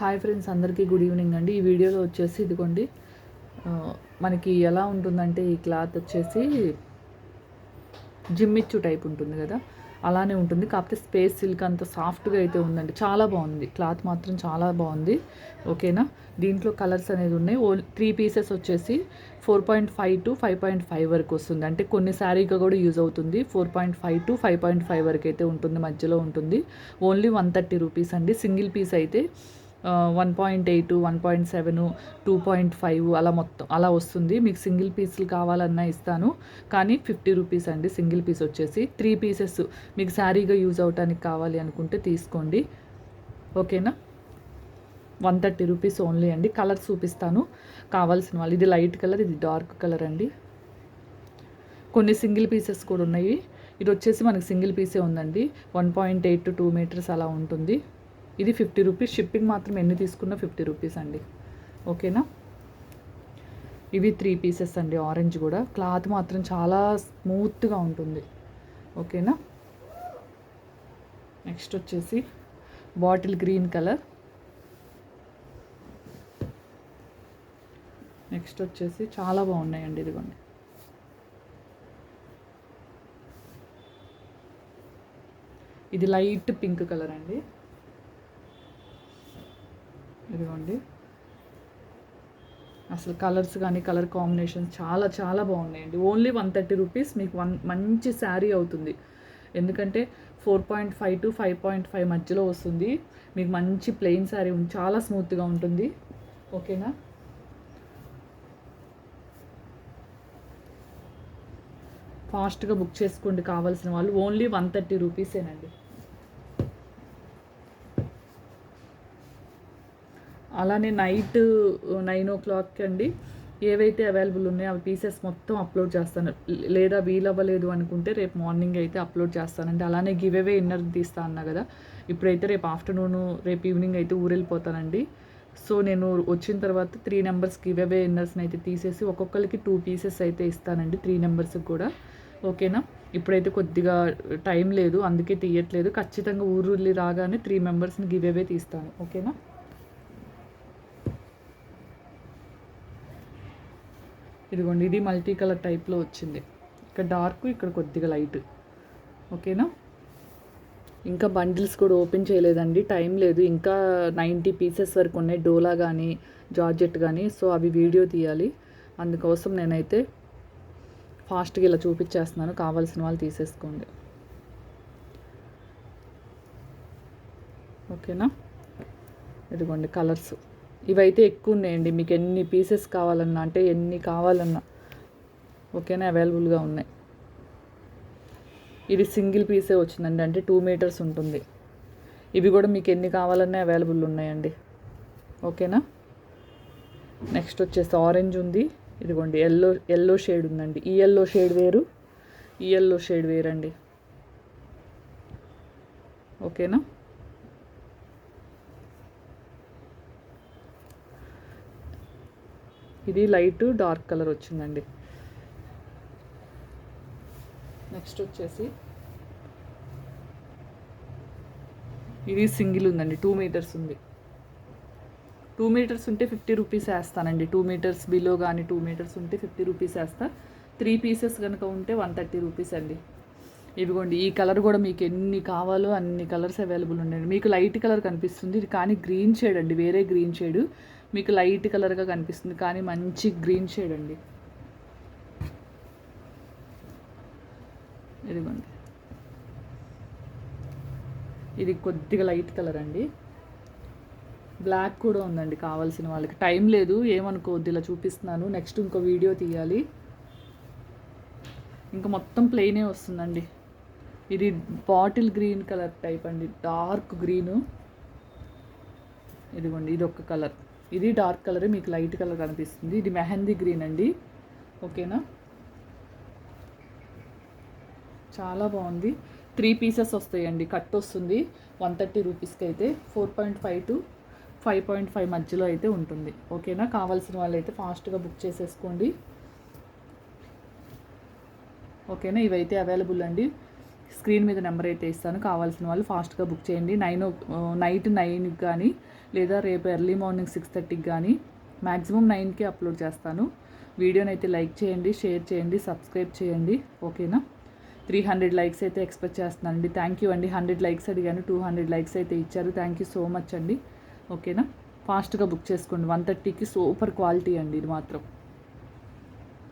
Hi friends అందరికీ good evening అండి. ఈ వీడియోలో వచ్చేసి ఇదిగోండి. మనకి ఎలా ఉంటుందంటే ఈ క్లాత్ వచ్చేసి జిమ్మిచ్చు టైప్ ఉంటుంది కదా. అలానే ఉంటుంది. కాకపోతే స్పేస్ సిల్క్ అంత సాఫ్ట్గా అయితే ఉందండి. చాలా బాగుంది. క్లాత్ మాత్రం చాలా బాగుంది. ఓకేనా? దీంట్లో కలర్స్ అనేది ఉన్నాయి. ఓ త్రీ పీసెస్ వచ్చేసి four point five to five point five వరకు వస్తుంది. అంటే కొన్ని శారీగా కూడా యూజ్ అవుతుంది. Four point five to five point five వరకు అయితే ఉంటుంది. మధ్యలో ఉంటుంది. ఓన్లీ వన్ థర్టీ రూపీస్ అండి. సింగిల్ పీస్ అయితే one point eight one point seven two point five అలా మొత్తం అలా వస్తుంది. మీకు సింగిల్ పీసులు కావాలన్నా ఇస్తాను. కానీ ఫిఫ్టీ రూపీస్ అండి సింగిల్ పీస్ వచ్చేసి. త్రీ పీసెస్ మీకు శారీగా యూజ్ అవటానికి కావాలి అనుకుంటే తీసుకోండి. ఓకేనా? వన్ థర్టీ రూపీస్ ఓన్లీ అండి. కలర్ చూపిస్తాను. కావాల్సిన వాళ్ళు ఇది లైట్ కలర్ ఇది డార్క్ కలర్ అండి. కొన్ని సింగిల్ పీసెస్ కూడా ఉన్నాయి. ఇది వచ్చేసి మనకి సింగిల్ పీసే ఉందండి. One point eight to two metres అలా ఉంటుంది. ఇది ఫిఫ్టీ రూపీస్ షిప్పింగ్ మాత్రం ఎన్ని తీసుకున్నా ఫిఫ్టీ రూపీస్ అండి. ఓకేనా? ఇవి త్రీ పీసెస్ అండి ఆరెంజ్ కూడా. క్లాత్ మాత్రం చాలా స్మూత్గా ఉంటుంది. ఓకేనా? నెక్స్ట్ వచ్చేసి బాటిల్ గ్రీన్ కలర్. నెక్స్ట్ వచ్చేసి చాలా బాగున్నాయండి ఇదిగోండి. ఇది లైట్ పింక్ కలర్ అండి. ఇదిగోండి. అసలు కలర్స్ కానీ కలర్ కాంబినేషన్స్ చాలా చాలా బాగున్నాయండి. ఓన్లీ వన్ థర్టీ రూపీస్ మీకు వన్ మంచి శారీ అవుతుంది. ఎందుకంటే four point five to five point five మధ్యలో వస్తుంది. మీకు మంచి ప్లెయిన్ శారీ ఉంది చాలా స్మూత్గా ఉంటుంది. ఓకేనా? ఫాస్ట్గా బుక్ చేసుకోండి కావాల్సిన వాళ్ళు. ఓన్లీ వన్ థర్టీ రూపీసేనండి. అలానే నైట్ నైన్ ఓ క్లాక్ అండి. ఏవైతే అవైలబుల్ ఉన్నాయో అవి పీసెస్ మొత్తం అప్లోడ్ చేస్తాను. లేదా వీలవ్వలేదు అనుకుంటే రేపు మార్నింగ్ అయితే అప్లోడ్ చేస్తానండి. అలానే గివ్ అవే ఇన్నర్ తీస్తా అన్నా కదా. ఇప్పుడైతే రేపు ఆఫ్టర్నూన్ రేపు ఈవినింగ్ అయితే ఊరెళ్ళిపోతానండి. సో నేను వచ్చిన తర్వాత త్రీ నెంబర్స్ గివ్ అవే ఇన్నర్స్ని అయితే తీసేసి ఒక్కొక్కరికి టూ పీసెస్ అయితే ఇస్తానండి. త్రీ నెంబర్స్కి కూడా. ఓకేనా? ఇప్పుడైతే కొద్దిగా టైం లేదు అందుకే తీయట్లేదు. ఖచ్చితంగా ఊరు రాగానే త్రీ మెంబర్స్ని గివ్ అవే తీస్తాను. ఓకేనా? ఇదిగోండి ఇది మల్టీ కలర్ టైప్లో వచ్చింది. ఇక్కడ డార్క్ ఇక్కడ కొద్దిగా లైట్. ఓకేనా? ఇంకా బండిల్స్ కూడా ఓపెన్ చేయలేదండి. టైం లేదు. ఇంకా నైంటీ పీసెస్ వరకు ఉన్నాయి. డోలా కానీ జార్జెట్ కానీ సో అవి వీడియో తీయాలి. అందుకోసం నేనైతే ఫాస్ట్గా ఇలా చూపించేస్తున్నాను. కావాల్సిన వాళ్ళు తీసేసుకోండి. ఓకేనా? ఇదిగోండి కలర్స్. ఇవైతే ఎక్కువ ఉన్నాయండి. మీకు ఎన్ని పీసెస్ కావాలన్నా అంటే ఎన్ని కావాలన్నా ఓకేనా? అవైలబుల్గా ఉన్నాయి. ఇది సింగిల్ పీసే వచ్చిందండి. అంటే టూ మీటర్స్ ఉంటుంది. ఇవి కూడా మీకు ఎన్ని కావాలన్నా అవైలబుల్ ఉన్నాయండి. ఓకేనా? నెక్స్ట్ వచ్చేసి ఆరెంజ్ ఉంది. ఇదిగోండి ఎల్లో ఎల్లో షేడ్ ఉందండి. ఈ ఎల్లో షేడ్ వేరు ఈ ఎల్లో షేడ్ వేరండి. ఓకేనా? ఇది లైట్ డార్క్ కలర్ వచ్చిందండి. నెక్స్ట్ వచ్చేసి ఇది సింగిల్ ఉందండి టూ మీటర్స్ ఉంది. టూ మీటర్స్ ఉంటే ఫిఫ్టీ రూపీస్ వేస్తానండి టూ మీటర్స్ బిలో కానీ టూ మీటర్స్ ఉంటే ఫిఫ్టీ రూపీస్ వేస్తా. త్రీ పీసెస్ కనుక ఉంటే వన్ థర్టీ రూపీస్ అండి. ఇదిగోండి ఈ కలర్ కూడా మీకు ఎన్ని కావాలో అన్ని కలర్స్ అవైలబుల్ ఉండండి మీకు లైట్ కలర్ కనిపిస్తుంది ఇది కానీ గ్రీన్ షేడ్ అండి వేరే గ్రీన్ షేడ్. మీకు లైట్ కలర్గా కనిపిస్తుంది కానీ మంచి గ్రీన్ షేడ్ అండి. ఇదిగోండి. ఇది కొద్దిగా లైట్ కలర్ అండి. బ్లాక్ కూడా ఉందండి కావాల్సిన వాళ్ళకి. టైం లేదు ఏమనుకోవద్దు ఇలా చూపిస్తున్నాను. నెక్స్ట్ ఇంకో వీడియో తీయాలి. ఇంకా మొత్తం ప్లెయినే వస్తుందండి. ఇది బాటిల్ గ్రీన్ కలర్ టైప్ అండి డార్క్ గ్రీను. ఇదిగోండి ఇది ఒక కలర్. ఇది డార్క్ కలర్ మీకు లైట్ కలర్ కనిపిస్తుంది. ఇది మెహందీ గ్రీన్ అండి. ఓకేనా? చాలా బాగుంది. త్రీ పీసెస్ వస్తాయండి. కట్ వస్తుంది. వన్ థర్టీ రూపీస్కి అయితే four point five to five point five మధ్యలో అయితే ఉంటుంది. ఓకేనా? కావాల్సిన వాళ్ళు అయితే ఫాస్ట్గా బుక్ చేసేసుకోండి. ఓకేనా? ఇవైతే అవైలబుల్ అండి. స్క్రీన్ మీద నెంబర్ అయితే ఇస్తాను. కావాల్సిన వాళ్ళు ఫాస్ట్గా బుక్ చేయండి. నైన్ నైట్ నైన్కి కానీ లేదా రేపు ఎర్లీ మార్నింగ్ సిక్స్ థర్టీకి కానీ మ్యాక్సిమం నైన్కి అప్లోడ్ చేస్తాను. వీడియోని అయితే లైక్ చేయండి షేర్ చేయండి సబ్స్క్రైబ్ చేయండి. ఓకేనా? త్రీ హండ్రెడ్ లైక్స్ అయితే ఎక్స్పెక్ట్ చేస్తున్నాను అండి. థ్యాంక్ యూ అండి. హండ్రెడ్ లైక్స్ అడిగాను. టూ హండ్రెడ్ లైక్స్ అయితే ఇచ్చారు. థ్యాంక్ యూ సో మచ్ అండి. ఓకేనా? ఫాస్ట్గా బుక్ చేసుకోండి. వన్ థర్టీకి సూపర్ క్వాలిటీ అండి ఇది మాత్రం.